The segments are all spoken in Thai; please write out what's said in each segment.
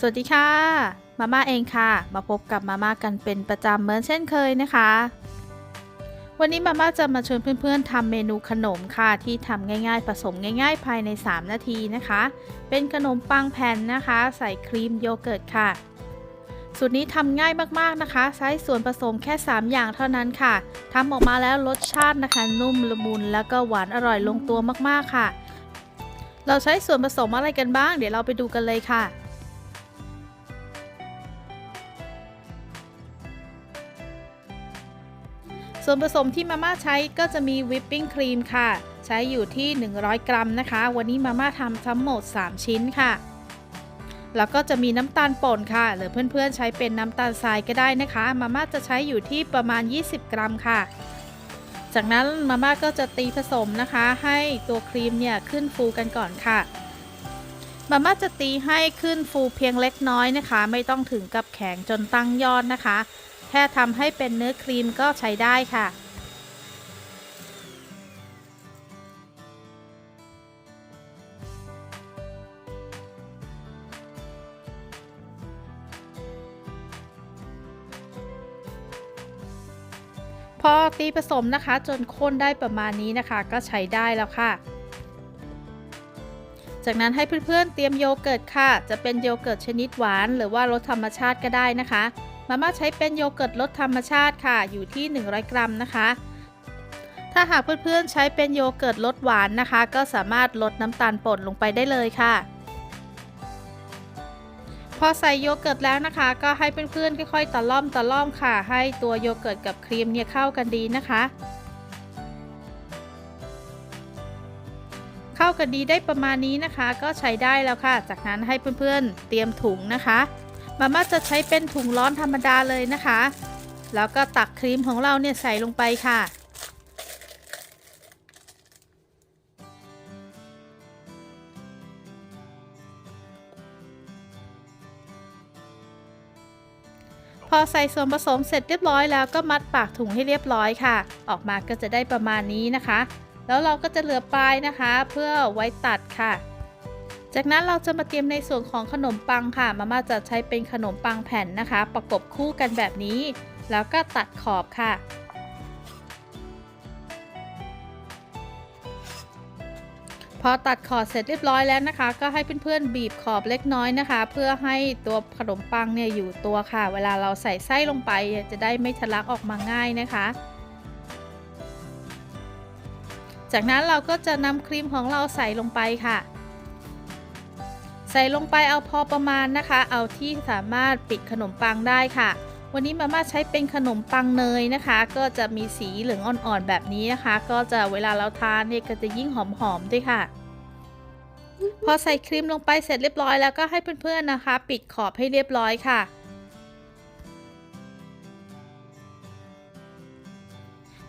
สวัสดีค่ะ มาม่าเองค่ะ มาพบกับมาม่ากันเป็นประจำเหมือนเช่นเคยนะคะ วันนี้มาม่าจะมาชวนเพื่อนๆทำเมนูขนมค่ะ ที่ทำง่ายๆ ผสมง่าย ๆ ภายใน 3 นาทีนะคะ เป็นขนมปังแผ่นนะคะ ใส่ครีมโยเกิร์ตค่ะ สูตรนี้ทำง่ายมากๆนะคะ ใช้ส่วนผสมแค่ 3 อย่างเท่านั้นค่ะทำออกมาแล้วรสชาตินะคะ นุ่มละมุนแล้วก็หวานอร่อยลงตัวมากๆค่ะ เราใช้ส่วนผสมอะไรกันบ้าง เดี๋ยวเราไปดูกันเลยค่ะ ส่วนผสมที่มาม่าใช้ก็จะมีวิปปิ้งครีมค่ะ ใช้อยู่ที่ 100 กรัมนะคะ วันนี้มาม่าทำทั้งหมด 3 ชิ้นค่ะ แล้วก็จะมีน้ำตาลป่นค่ะ หรือเพื่อนๆใช้เป็นน้ำตาลทรายก็ได้นะคะ มาม่าจะใช้อยู่ที่ประมาณ 20 กรัมค่ะ จากนั้นมาม่าก็จะตีผสมนะคะ ให้ตัวครีมเนี่ยขึ้นฟูกันก่อนค่ะมาม่าจะตีให้ขึ้นฟูเพียงเล็กน้อยนะคะ ไม่ต้องถึงกับแข็งจนตั้งยอดนะคะ แค่ทำให้เป็นเนื้อครีมก็ใช้ได้ค่ะ พอตีผสมนะคะจนข้นได้ประมาณนี้นะคะ ก็ใช้ได้แล้วค่ะจากนั้นให้เพื่อนๆเตรียมโยเกิร์ตค่ะ จะเป็นโยเกิร์ตชนิดหวาน หรือว่ารสธรรมชาติก็ได้นะคะ มาม่าใช้เป็นโยเกิร์ตรสธรรมชาติค่ะ อยู่ที่ 100 กรัมนะคะ ถ้าหากเพื่อนๆใช้เป็นโยเกิร์ตรสหวานนะคะ ก็สามารถลดน้ำตาลป่นลงไปได้เลยค่ะ พอใส่โยเกิร์ตแล้วนะคะ ก็ให้เพื่อนๆค่อยๆตะล่อมตะล่อมค่ะ ให้ตัวโยเกิร์ตกับครีมเนี่ยเข้ากันดีนะคะเข้ากันดีได้ประมาณนี้นะคะ ก็ใช้ได้แล้วค่ะ จากนั้นให้เพื่อนๆเตรียมถุงนะคะ มาม่าจะใช้เป็นถุงร้อนธรรมดาเลยนะคะ แล้วก็ตักครีมของเราเนี่ยใส่ลงไปค่ะ พอใส่ส่วนผสมเสร็จเรียบร้อยแล้วก็มัดปากถุงให้เรียบร้อยค่ะ ออกมาก็จะได้ประมาณนี้นะคะ แล้วเราก็จะเหลือปลายนะคะ เพื่อไว้ตัดค่ะ จากนั้นเราจะมาเตรียมในส่วนของขนมปังค่ะ มาม่าจะใช้เป็นขนมปังแผ่นนะคะ ประกบคู่กันแบบนี้ แล้วก็ตัดขอบค่ะ พอตัดขอบเสร็จเรียบร้อยแล้วนะคะ ก็ให้เพื่อนๆบีบขอบเล็กน้อยนะคะ เพื่อให้ตัวขนมปังเนี่ยอยู่ตัวค่ะ เวลาเราใส่ไส้ลงไปจะได้ไม่ทะลักออกมาง่ายนะคะจากนั้นเราก็จะนำครีมของเราใส่ลงไปค่ะ ส่ลงไปเอาพอประมาณนะคะ เอาที่สามารถปิดขนมปังได้ค่ะ วันนี้มาม่าใช้เป็นขนมปังเนยนะคะ ก็จะมีสีเหลืองอ่อนๆแบบนี้นะคะ ก็จะเวลาเราทานเนี่ยก็จะยิ่งหอมๆด้วยค่ะ พอใส่ครีมลงไปเสร็จเรียบร้อยแล้วก็ให้เพื่อนๆนะคะ ปิดขอบให้เรียบร้อยค่ะ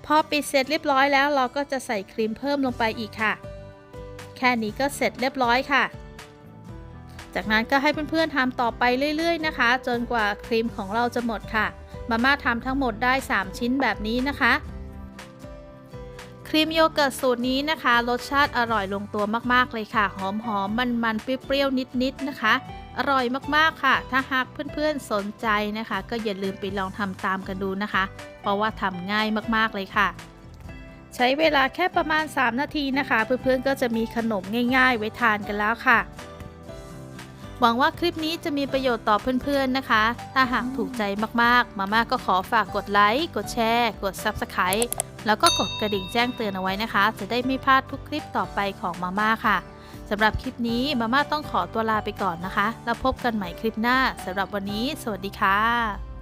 พอปิดเสร็จเรียบร้อยแล้วเราก็จะใส่ครีมเพิ่มลงไปอีกค่ะ แค่นี้ก็เสร็จเรียบร้อยค่ะ จากนั้นก็ให้เพื่อนๆทำต่อไปเรื่อยๆนะคะ จนกว่าครีมของเราจะหมดค่ะ มาม่าทำทั้งหมดได้ 3 ชิ้นแบบนี้นะคะ ครีมโยเกิร์ตสูตรนี้นะคะ รสชาติอร่อยลงตัวมากๆเลยค่ะ หอมๆมันๆเปรี้ยวๆนิดๆนะคะ อร่อยมากๆค่ะ ถ้าหากเพื่อนๆสนใจนะคะ ก็อย่าลืมไปลองทำตามกันดูนะคะ เพราะว่าทำง่ายมากๆเลยค่ะใช้เวลาแค่ประมาณ 3 นาทีนะคะ เพื่อนๆก็จะมีขนมง่าย ๆ ไว้ทานกันแล้วค่ะ หวังว่าคลิปนี้จะมีประโยชน์ต่อเพื่อนๆนะคะ ถ้าหากถูกใจมากๆ มาม่าก็ขอฝากกดไลค์ กดแชร์ กด Subscribe แล้วก็กดกระดิ่งแจ้งเตือนเอาไว้นะคะ จะได้ไม่พลาดทุกคลิปต่อไปของมาม่าค่ะสำหรับคลิปนี้มาม่าต้องขอตัวลาไปก่อนนะคะ แล้วพบกันใหม่คลิปหน้าสำหรับวันนี้ สวัสดีค่ะ